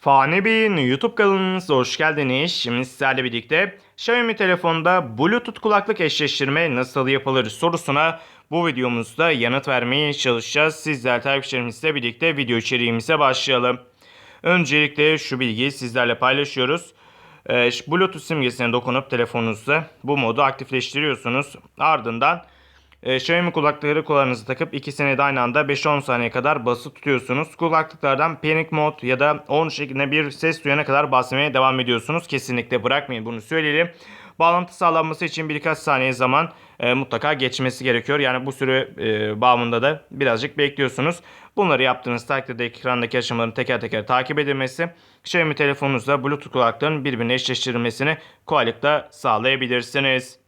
Fani Bey'in YouTube kanalınıza hoş geldiniz. Şimdi sizlerle birlikte Xiaomi telefonda Bluetooth kulaklık eşleştirme nasıl yapılır sorusuna bu videomuzda yanıt vermeye çalışacağız. Sizler takipçilerimizle birlikte video içeriğimize başlayalım. Öncelikle şu bilgiyi sizlerle paylaşıyoruz. Ee, Bluetooth simgesine dokunup telefonunuzda bu modu aktifleştiriyorsunuz. Ardından e, Xiaomi kulaklıkları kulağınıza takıp ikisini de aynı anda 5-10 saniye kadar basılı tutuyorsunuz. Kulaklıklardan panic mode ya da on şeklinde bir ses duyana kadar basmaya devam ediyorsunuz. Kesinlikle bırakmayın bunu söyleyelim. Bağlantı sağlanması için birkaç saniye zaman e, mutlaka geçmesi gerekiyor. Yani bu süre e, bağımında da birazcık bekliyorsunuz. Bunları yaptığınız takdirde ekrandaki aşamaların teker teker takip edilmesi, Xiaomi telefonunuzla Bluetooth kulakların birbirine eşleştirilmesini kolaylıkla sağlayabilirsiniz.